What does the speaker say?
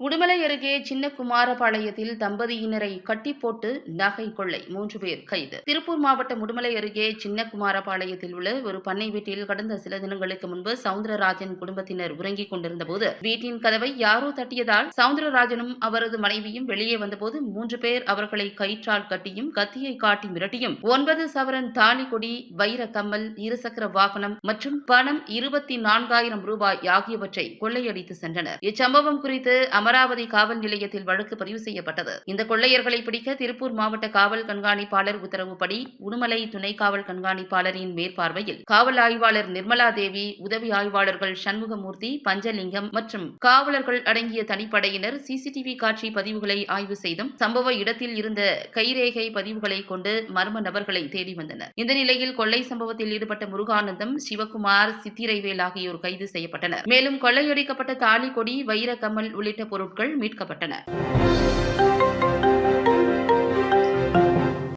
உடுமலை அருகே சின்ன குமாரபாளையத்தில் தம்பதியினரை கட்டி போட்டு நகை கொள்ளை மூன்று பேர் கைது. திருப்பூர் மாவட்டம் உடுமலை அருகே சின்ன குமாரபாளையத்தில் உள்ள ஒரு பண்ணை வீட்டில் கடந்த சில தினங்களுக்கு முன்பு சவுந்தரராஜன் குடும்பத்தினர் உறங்கிக் கொண்டிருந்த போது வீட்டின் கதவை யாரோ தட்டியதால் சவுந்தரராஜனும் அவரது மனைவியும் வெளியே வந்தபோது மூன்று பேர் அவர்களை கயிற்றால் கட்டியும் கத்தியை காட்டி மிரட்டியும் ஒன்பது சவரன் தாலி கொடி வைர கம்மல் இருசக்கர வாகனம் மற்றும் பணம் இருபத்தி நான்காயிரம் ரூபாய் ஆகியவற்றை கொள்ளையடித்து சென்றனர். இச்சம்பவம் குறித்து அமராவதி காவல் நிலையத்தில் வழக்கு பதிவு செய்யப்பட்டது. இந்த கொள்ளையர்களை பிடிக்க திருப்பூர் மாவட்ட காவல் கண்காணிப்பாளர் உத்தரவுப்படி உடுமலை துணை காவல் கண்காணிப்பாளரின் மேற்பார்வையில் காவல் ஆய்வாளர் நிர்மலா தேவி உதவி ஆய்வாளர்கள் சண்முகமூர்த்தி பஞ்சலிங்கம் மற்றும் காவலர்கள் அடங்கிய தனிப்படையினர் சிசிடிவி காட்சி பதிவுகளை ஆய்வு செய்தும் சம்பவ இடத்தில் இருந்த கைரேகை பதிவுகளை கொண்டு மர்ம நபர்களை தேடி வந்தனர். இந்த நிலையில் கொள்ளை சம்பவத்தில் ஈடுபட்ட முருகானந்தம் சிவகுமார் சித்திரைவேல் ஆகியோர் கைது செய்யப்பட்டனர். மேலும் கொள்ளையடிக்கப்பட்ட தாலி கொடி வைர உள்ளிட்ட பொருட்கள் மீட்கப்பட்டன.